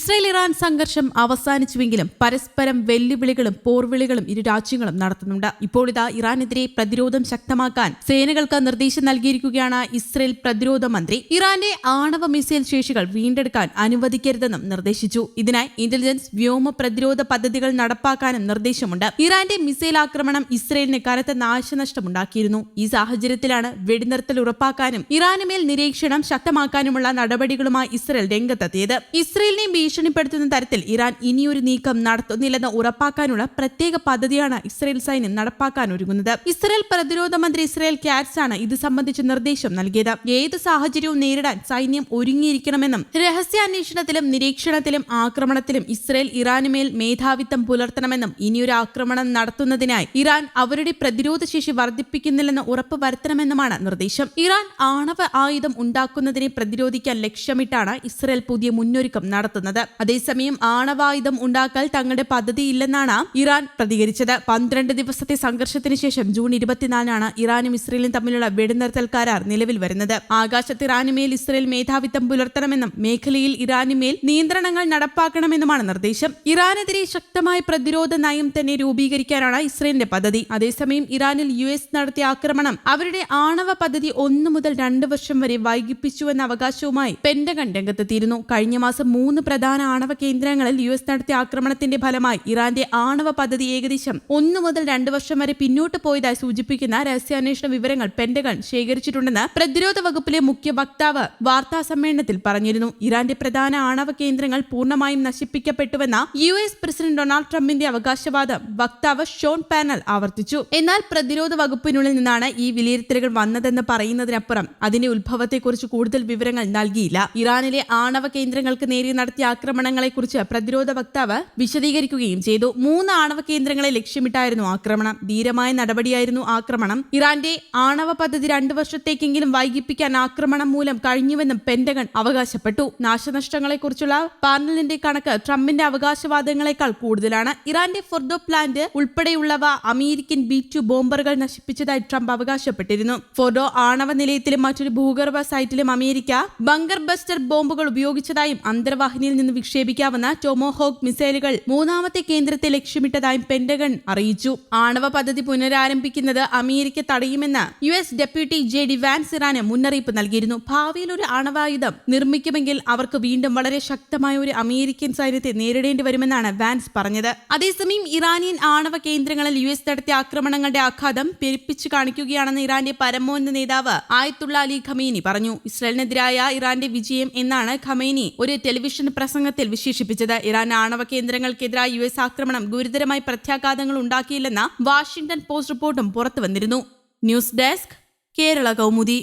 Israel Iran സംഘർഷം അവസാനിച്ചുവെങ്കിലും പരസ്പരം വെല്ലുവിളികളും പോർവിളികളും ഇരു രാജ്യങ്ങളും നടത്തുന്നുണ്ട്. ഇപ്പോൾ ഇതാ ഇറാനെതിരെ പ്രതിരോധം ശക്തമാക്കാൻ സേനകൾക്ക് നിർദ്ദേശം നൽകിയിരിക്കുകയാണ് ഇസ്രയേൽ പ്രതിരോധ മന്ത്രി. ഇറാന്റെ ആണവ മിസൈൽ ശേഷികൾ വീണ്ടെടുക്കാൻ അനുവദിക്കരുതെന്നും നിർദ്ദേശിച്ചു. ഇതിനായി ഇന്റലിജൻസ് വ്യോമ പ്രതിരോധ പദ്ധതികൾ നടപ്പാക്കാനും നിർദ്ദേശമുണ്ട്. ഇറാന്റെ മിസൈൽ ആക്രമണം ഇസ്രയേലിന് കനത്ത നാശനഷ്ടമുണ്ടാക്കിയിരുന്നു. ഈ സാഹചര്യത്തിലാണ് വെടിനിർത്തൽ ഉറപ്പാക്കാനും ഇറാനുമേൽ നിരീക്ഷണം ശക്തമാക്കാനുമുള്ള നടപടികളുമായി ഇസ്രയേൽ രംഗത്തെത്തിയത്. ഇസ്രയേലിനെ ഭീഷണിപ്പെടുത്തുന്ന തരത്തിൽ ഇറാൻ ഇനിയൊരു നീക്കം നടത്തുന്നില്ലെന്ന് ഉറപ്പാക്കാനുള്ള പ്രത്യേക പദ്ധതിയാണ് ഇസ്രയേൽ സൈന്യം നടപ്പാക്കാൻ ഒരുങ്ങുന്നത്. ഇസ്രയേൽ പ്രതിരോധ മന്ത്രി ഇസ്രയേൽ കാറ്റ്സ് ആണ് ഇത് സംബന്ധിച്ച് നിർദ്ദേശം നൽകിയത്. ഏത് സാഹചര്യവും നേരിടാൻ സൈന്യം ഒരുങ്ങിയിരിക്കണമെന്നും രഹസ്യാന്വേഷണത്തിലും നിരീക്ഷണത്തിലും ആക്രമണത്തിലും ഇസ്രയേൽ ഇറാനുമേൽ മേധാവിത്വം പുലർത്തണമെന്നും ഇനിയൊരു ആക്രമണം നടത്തുന്നതിനായി ഇറാൻ അവരുടെ പ്രതിരോധ ശേഷി വർദ്ധിപ്പിക്കുന്നില്ലെന്ന് ഉറപ്പ് വരുത്തണമെന്നുമാണ് നിർദ്ദേശം. ഇറാൻ ആണവ ആയുധം ഉണ്ടാക്കുന്നതിനെ പ്രതിരോധിക്കാൻ ലക്ഷ്യമിട്ടാണ് ഇസ്രയേൽ പുതിയ മുന്നൊരുക്കം നടത്തുന്നത്. അതേസമയം ആണവായുധം ഉണ്ടാക്കൽ തങ്ങളുടെ പദ്ധതിയില്ലെന്നാണ് ഇറാൻ പ്രതികരിച്ചത്. പന്ത്രണ്ട് ദിവസത്തെ സംഘർഷത്തിന് ശേഷം ജൂൺ ഇരുപത്തിനാലിനാണ് ഇറാനും ഇസ്രയേലും തമ്മിലുള്ള വെടിനിർത്തൽ കരാർ നിലവിൽ വരുന്നത്. ആകാശത്ത് ഇറാനുമേൽ ഇസ്രയേൽ മേധാവിത്വം പുലർത്തണമെന്നും മേഖലയിൽ ഇറാനുമേൽ നിയന്ത്രണങ്ങൾ നടപ്പാക്കണമെന്നുമാണ് നിർദ്ദേശം. ഇറാനെതിരെ ശക്തമായ പ്രതിരോധ നയം തന്നെ രൂപീകരിക്കാനാണ് ഇസ്രയേലിന്റെ പദ്ധതി. അതേസമയം ഇറാനിൽ യു എസ് നടത്തിയ ആക്രമണം അവരുടെ ആണവ പദ്ധതി ഒന്നു മുതൽ രണ്ട് വർഷം വരെ വൈകിപ്പിച്ചുവെന്ന അവകാശവുമായി പെന്റഗൺ രംഗത്തെത്തിയിരുന്നു. കഴിഞ്ഞ മാസം മൂന്ന് പ്രധാന ആണവ കേന്ദ്രങ്ങളിൽ യു എസ് നടത്തിയ ആക്രമണത്തിന്റെ ഫലമായി ഇറാന്റെ ആണവ പദ്ധതി ഏകദേശം ഒന്നു മുതൽ രണ്ട് വർഷം വരെ പിന്നോട്ട് പോയതായി സൂചിപ്പിക്കുന്ന രഹസ്യാന്വേഷണ വിവരങ്ങൾ പെന്റഗൺ ശേഖരിച്ചിട്ടുണ്ടെന്ന് പ്രതിരോധ വകുപ്പിലെ മുഖ്യ വക്താവ് വാർത്താ സമ്മേളനത്തിൽ പറഞ്ഞിരുന്നു. ഇറാന്റെ പ്രധാന ആണവ കേന്ദ്രങ്ങൾ പൂർണമായും നശിപ്പിക്കപ്പെട്ടുവെന്ന യു എസ് പ്രസിഡന്റ് ഡൊണാൾഡ് ട്രംപിന്റെ അവകാശവാദം വക്താവ് ഷോൺ പാനൽ ആവർത്തിച്ചു. എന്നാൽ പ്രതിരോധ വകുപ്പിനുള്ളിൽ നിന്നാണ് ഈ വിലയിരുത്തലുകൾ വന്നതെന്ന് പറയുന്നതിനപ്പുറം അതിന്റെ ഉത്ഭവത്തെക്കുറിച്ച് കൂടുതൽ വിവരങ്ങൾ നൽകിയില്ല. ഇറാനിലെ ആണവ കേന്ദ്രങ്ങൾക്ക് നേരെ നടത്തിയ ആക്രമണങ്ങളെക്കുറിച്ച് പ്രതിരോധ വക്താവ് വിശദീകരിക്കുകയും ചെയ്തു. മൂന്ന് ആണവ കേന്ദ്രങ്ങളെ ലക്ഷ്യമിട്ടായിരുന്നു ആക്രമണം. ധീരമായ നടപടിയായിരുന്നു ആക്രമണം. ഇറാന്റെ ആണവ പദ്ധതി രണ്ടു വർഷത്തേക്കെങ്കിലും വൈകിപ്പിക്കാൻ ആക്രമണം മൂലം കഴിഞ്ഞുവെന്നും പെന്റഗൺ അവകാശപ്പെട്ടു. നാശനഷ്ടങ്ങളെക്കുറിച്ചുള്ള പാനലിന്റെ കണക്ക് ട്രംപിന്റെ അവകാശവാദങ്ങളെക്കാൾ കൂടുതലാണ്. ഇറാന്റെ ഫൊർദോ പ്ലാന്റ് ഉൾപ്പെടെയുള്ളവ അമേരിക്കൻ ബി ടു ബോംബറുകൾ നശിപ്പിച്ചതായി ട്രംപ് അവകാശപ്പെട്ടിരുന്നു. ഫോർഡോ ആണവ നിലയത്തിലും മറ്റൊരു ഭൂഗർഭ സൈറ്റിലും അമേരിക്ക ബങ്കർ ബസ്റ്റർ ബോംബുകൾ ഉപയോഗിച്ചതായും അന്തർവാഹിനിയിൽ നിന്ന് വിക്ഷേപിക്കാവുന്ന ടൊമോഹോക്ക് മിസൈലുകൾ മൂന്നാമത്തെ കേന്ദ്രത്തെ ലക്ഷ്യമിട്ടതായും പെന്റഗൺ അറിയിച്ചു. ആണവ പദ്ധതി പുനരാരംഭിക്കുന്നത് America തടയുമെന്ന് U S deputy J D Vance ഇറാന് മുന്നറിയിപ്പ് നൽകിയിരുന്നു. ഭാവിയിൽ ഒരു ആണവായുധം നിർമ്മിക്കുമെങ്കിൽ അവർക്ക് വീണ്ടും വളരെ ശക്തമായ ഒരു അമേരിക്കൻ സൈന്യത്തെ നേരിടേണ്ടി വരുമെന്നാണ് വാൻസ് പറഞ്ഞത്. അതേസമയം ഇറാനിയൻ ആണവ കേന്ദ്രങ്ങളിൽ യു എസ് നടത്തിയ ആക്രമണങ്ങളുടെ ആഘാതം പെരുപ്പിച്ചു കാണിക്കുകയാണെന്ന് ഇറാന്റെ പരമോന്നത നേതാവ് ആയത്തുള്ള അലി ഖമേനി പറഞ്ഞു. ഇസ്രായേലിനെതിരായ ഇറാന്റെ വിജയം എന്നാണ് ഖമേനി ഒരു ടെലിവിഷൻ പ്രസംഗത്തിൽ വിശേഷിപ്പിച്ചത് ഇറാൻ ആണവ കേന്ദ്രങ്ങൾക്കെതിരായ യു എസ് ആക്രമണം ഗുരുതരമായി പ്രത്യാഘാതങ്ങൾ ഉണ്ടാക്കിയില്ലെന്ന വാഷിംഗ്ടൺ പോസ്റ്റ് റിപ്പോർട്ടും പുറത്തുവന്നിരുന്നു. News desk Kerala Kaumudi.